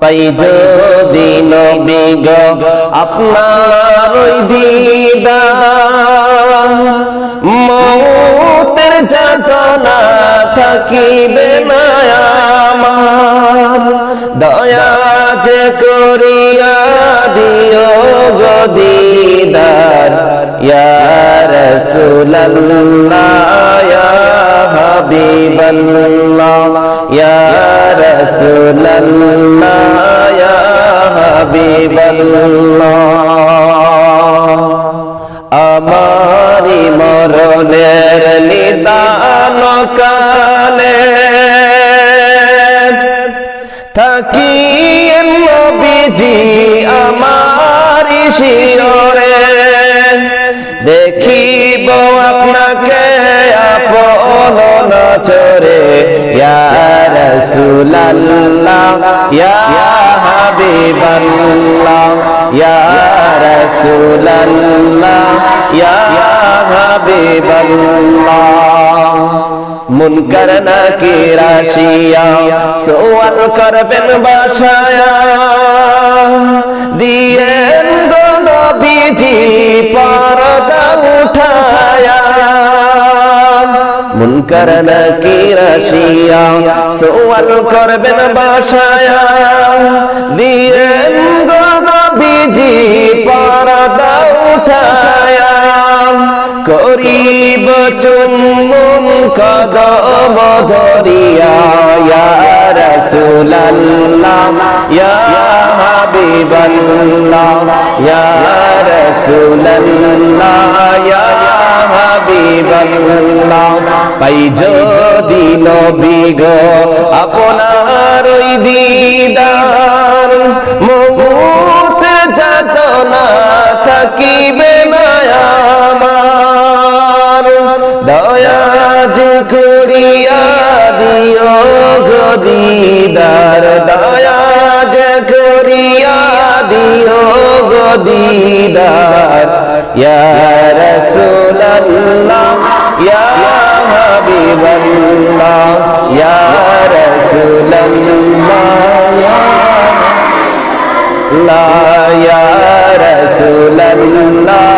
পাই যদি নবী গো আপনার মৌতের যাতনা থাকিবে না দয়া করিয়া দিও গো দিদার। ইয়া রাসূলুল্লাহ ইয়া আমারি মরণের নিদান কালে নবীজি আমারি শিরে দেখিব আপনাকে আপন নচরে ইয়া রাসূলুল্লাহ ইয়া আসিয়া সোয়াল করবেন বাসায়া। দিয়েন গো নবীজি, পরদা উঠায়া। মুনকার নাকির আসিয়া সোয়াল করবেন বাসায়া। দিয়েন গো নবীজি, পরদা উঠায়া। করিব চুম্বন কদম ধরিয়া। ইয়া রাসূলুল্লাহ, ইয়া রাসূলুল্লাহ ইয়া হাবিবাল্লাহ। পাই আপনার দিদার মৌত যাতনা থাকিবে না দয়া মদিনার ইয়া রাসূলুল্লাহ ইয়া হাবিবাল্লাহ ইয়া রাসূলুল্লাহ লা ইয়া রাসূলুল্লাহ।